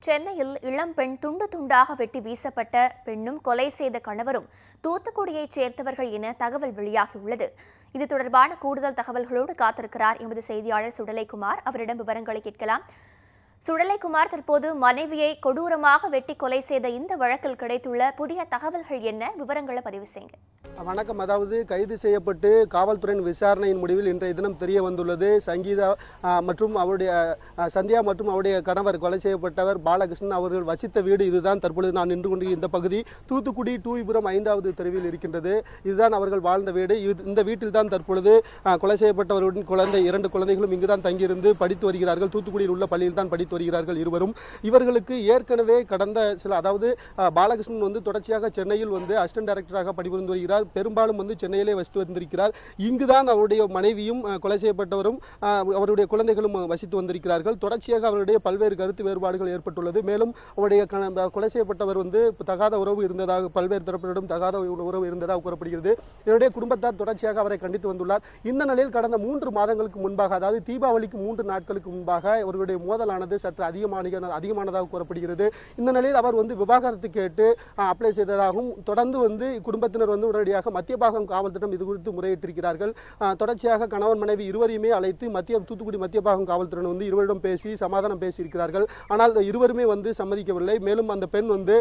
சென்னையில் இளம்பெண் துண்டு துண்டாக வெட்டி வீசப்பட்ட பெண்ணும் கொலை செய்த கணவரும் தூத்துக்குடியைச் சேர்ந்தவர்கள் என தகவல் வெளியாகியுள்ளது. இது தொடர்பான கூடுதல் தகவல்களோடு காத்திருக்கிறார் எமது செய்தியாளர் சுடலைக்குமார். அவரிடம் விவரங்களை கேட்கலாம். சுடலைக்குமார் தற்போது மனைவியை கொடூரமாக வெட்டி கொலை செய்த இந்த வழக்கில் கிடைத்துள்ள புதிய தகவல்கள் என்ன? விவரங்களை பதிவு செய்யுங்க. வணக்கம். அதாவது கைது செய்யப்பட்டு காவல்துறையின் விசாரணையின் முடிவில் இன்றைய தினம் தெரிய வந்துள்ளது. சங்கீதா மற்றும் அவருடைய சந்தியா மற்றும் அவருடைய கணவர் கொலை செய்யப்பட்டவர் பாலகிருஷ்ணன் அவர்கள் வசித்த வீடு இதுதான். தற்பொழுது நான் நின்று கொண்டு இந்த பகுதி தூத்துக்குடி டூவிபுரம் ஐந்தாவது தெருவில் இருக்கின்றது. இதுதான் அவர்கள் வாழ்ந்த வீடு. இது- இந்த வீட்டில் தான் தற்பொழுது கொலை செய்யப்பட்டவருடன் குழந்தை இரண்டு குழந்தைகளும் இங்குதான் தங்கியிருந்து படித்து வருகிறார்கள். தூத்துக்குடியில் உள்ள பள்ளியில் தான் படித்து வருகிறார்கள் இருவரும். இவர்களுக்கு ஏற்கனவே கடந்த சில அதாவது பாலகிருஷ்ணன் வந்து தொடர்ச்சியாக சென்னையில் வந்து அசிஸ்டன்ட் டைரக்டராக பணிபுரிந்து வருகிறார். பெரும்பாலும் வந்து சென்னையிலே வசித்து வந்திருக்கிறார். இங்குதான் அவருடைய மனைவியும் கொலை செய்யப்பட்டவரும் அவருடைய குழந்தைகளும் வசித்து வந்திருக்கிறார்கள். தொடர்ச்சியாக அவருடைய பல்வேறு கருத்து வேறுபாடுகள் ஏற்பட்டுள்ளது. மேலும் அவருடைய கொலை செய்யப்பட்டவர் வந்து தகாத உறவு இருந்ததாக பல்வேறு தரப்பினரும் தகாத உறவு இருந்ததாக கூறப்படுகிறது. இதனுடைய குடும்பத்தார் தொடர்ச்சியாக அவரை கண்டித்து வந்துள்ளார். இந்த நிலையில் கடந்த மூன்று மாதங்களுக்கு முன்பாக அதாவது தீபாவளிக்கு மூன்று நாட்களுக்கு முன்பாக அவருடைய மோதலானது சற்று அதிகமான அதிகமானதாக கூறப்படுகிறது. இந்த நிலையில் அவர் வந்து விவாகரத்து கேட்டு அப்ளை செய்ததாகவும் தொடர்ந்து வந்து குடும்பத்தினர் வந்து உடனடியாக மத்திய பாகம் காவல்துறையிடம் இது குறித்து முறையிட்டிருக்கிறார்கள். தொடர்ச்சியாக கணவன் மனைவி இருவரையுமே அழைத்து மத்திய தூத்துக்குடி மத்திய பாகம் காவல்துறையினர் வந்து இருவரிடம் பேசி சமாதானம் பேசியிருக்கிறார்கள். ஆனால் இருவருமே வந்து சம்மதிக்கவில்லை. மேலும் அந்த பெண் வந்து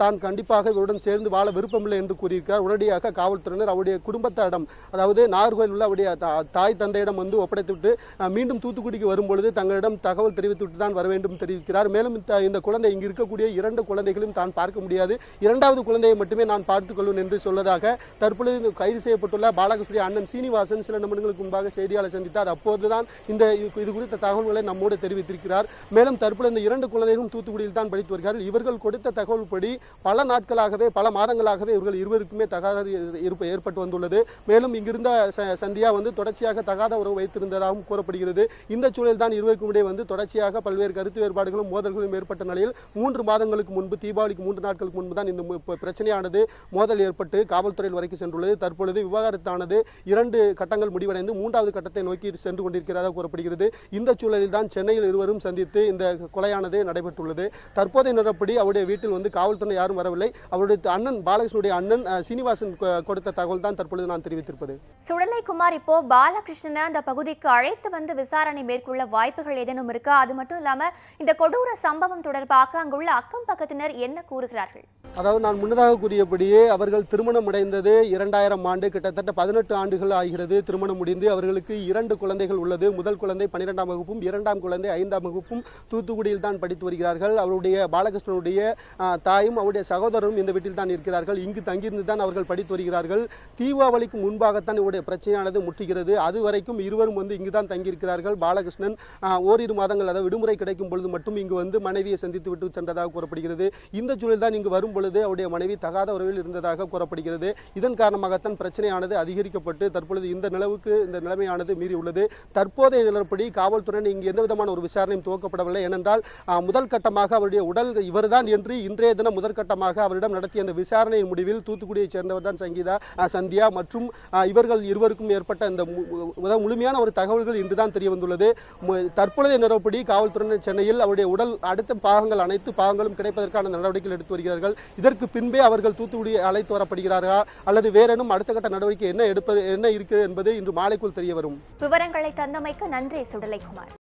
தான் கண்டிப்பாக இவருடன் சேர்ந்து வாழ விருப்பமில்லை என்று கூறியிருக்கிறார். உடனடியாக காவல்துறையினர் அவருடைய குடும்பத்தாரிடம் அதாவது நாகர்கோவில் உள்ள அவருடைய தாய் தந்தையிடம் வந்து ஒப்படைத்துவிட்டு விட்டு மீண்டும் தூத்துக்குடிக்கு வரும்பொழுது தங்களிடம் தகவல் தெரிவித்துவிட்டு தான் வர வேண்டும் தெரிவிக்கிறார். மேலும் இந்த- குழந்தை இங்கு இருக்கக்கூடிய இரண்டு குழந்தைகளையும் தான் பார்க்க முடியாது. இரண்டாவது குழந்தையை மட்டுமே நான் பார்த்துக்கொள்ளும் என்று சொல்லதாக தற்பொழுது கைது செய்யப்பட்டுள்ள பாலகிருஷ்ணி அண்ணன் சீனிவாசன் சில நிமிடங்களுக்கு முன்பாக செய்தியாளர் சந்தித்தார். அப்போதுதான் இந்த இது- குறித்த தகவல்களை நம்மோடு தெரிவித்திருக்கிறார். மேலும் தற்பொழுது இந்த இரண்டு குழந்தைகளும் தூத்துக்குடியில் தான் படித்து வருகிறார்கள். இவர்கள் கொடுத்த தகவல் படி பல நாட்களாகவே பல மாதங்களாகவே இவர்கள் இருவருக்குமே தகராறு இருப்ப ஏற்பட்டு வந்துள்ளது. மேலும் இங்கிருந்த சந்தியா வந்து தொடர்ச்சியாக தகாத உறவு வைத்திருந்ததாகவும் கூறப்படுகிறது. இந்த சூழலில் தான் இருவருக்கும் இடையே வந்து தொடர்ச்சியாக பல பல்வேறு கருத்து வேறுபாடுகளும் மோதல்களும் ஏற்பட்ட நிலையில் மூன்று மாதங்களுக்கு முன்பு தீபாவளிக்கு மூன்று நாட்களுக்கு முன்பு தான் இந்த பிரச்சனையானது மோதல் ஏற்பட்டு காவல்துறையில் வரைக்கும் சென்றுள்ளது. தற்பொழுது விவகாரத்தானது இரண்டு கட்டங்கள் முடிவடைந்து மூன்றாவது கட்டத்தை நோக்கி சென்று கொண்டிருக்கிறதாக கூறப்படுகிறது. இந்த சூழலில் தான் சென்னையில் இருவரும் சந்தித்து இந்த கொலையானது நடைபெற்றுள்ளது. தற்போதைய நிலப்படி அவருடைய வீட்டில் வந்து காவல்துறை யாரும் வரவில்லை. அவருடைய அண்ணன் பாலகிருஷ்ணனுடைய அண்ணன் சீனிவாசன் கொடுத்த தகவல் தான் தற்பொழுது நான் தெரிவித்திருப்பது. சுடலைக்குமார் இப்போ பாலகிருஷ்ணனை அந்த பகுதிக்கு அழைத்து வந்து விசாரணை மேற்கொள்ள வாய்ப்புகள் ஏதேனும் இருக்கா? அது மட்டும் இல்லாம இந்த கொடூர சம்பவம் தொடர்பாக அங்குள்ள அக்கம் பக்கத்தினர் என்ன கூறுகிறார்கள்? அதாவது நான் முன்னதாக கூறியபடியே அவர்கள் திருமணம் அடைந்தது இரண்டாயிரம் ஆண்டு கிட்டத்தட்ட பதினெட்டு ஆண்டுகள் ஆகிறது. திருமணம் முடிந்து அவர்களுக்கு இரண்டு குழந்தைகள் உள்ளது. முதல் குழந்தை பன்னிரெண்டாம் வகுப்பும் இரண்டாம் குழந்தை ஐந்தாம் வகுப்பும் தூத்துக்குடியில் தான் படித்து வருகிறார்கள். அவருடைய பாலகிருஷ்ணனுடைய தாயும் அவருடைய சகோதரரும் இந்த வீட்டில் தான் இருக்கிறார்கள். இங்கு தங்கியிருந்து தான் அவர்கள் படித்து வருகிறார்கள். தீபாவளிக்கு முன்பாகத்தான் இவருடைய பிரச்சனையானது முற்றுகிறது. அது வரைக்கும் இருவரும் வந்து இங்கு தான் தங்கியிருக்கிறார்கள். பாலகிருஷ்ணன் ஓரிரு மாதங்கள் அதாவது விடுமுறை கிடைக்கும் பொழுது மட்டும் இங்கு வந்து மனைவியை சந்தித்து விட்டு சென்றதாக கூறப்படுகிறது இந்த சூழல் தான் இங்கு வரும் பொழுது அவருடைய மனைவி தகாத உறவில் இருந்ததாக கூறப்படுகிறது இதன் காரணமாகத்தான் பிரச்சனையானது அதிகரிக்கப்பட்டு தற்பொழுது இந்த நிலவுக்கு இந்த நிலைமையானது மீறி உள்ளது தற்போதைய நிலப்படி காவல்துறையினர் இங்கு எந்த விதமான ஒரு விசாரணையும் துவக்கப்படவில்லை ஏனென்றால் முதல் கட்டமாக அவருடைய உடல் இவர்தான் என்று இன்றைய தினம் முதற்கட்டமாக அவரிடம் நடத்திய அந்த விசாரணையின் முடிவில் தூத்துக்குடியைச் சேர்ந்தவர் தான் சங்கீதா சந்தியா மற்றும் இவர்கள் இருவருக்கும் ஏற்பட்ட இந்த முழுமையான ஒரு தகவல்கள் இன்றுதான் தெரிய வந்துள்ளது தற்பொழுதைய நிலப்படி உடனே சென்னையில் அவருடைய உடல் அடுத்த பாகங்கள் அனைத்து பாகங்களும் கிடைப்பதற்கான நடவடிக்கைகள் எடுத்து வருகிறார்கள். இதற்கு பின்பே அவர்கள் தூத்துக்குடி அழைத்து வரப்படுகிறார்களா? அல்லது வேறேனும் அடுத்த கட்ட நடவடிக்கை என்ன எடுப்பது என்ன இருக்கிறது என்பது இன்று மாலைக்குள் தெரிய வரும். விவரங்களை தந்தமைக்கு நன்றி சுடலைக்குமார்.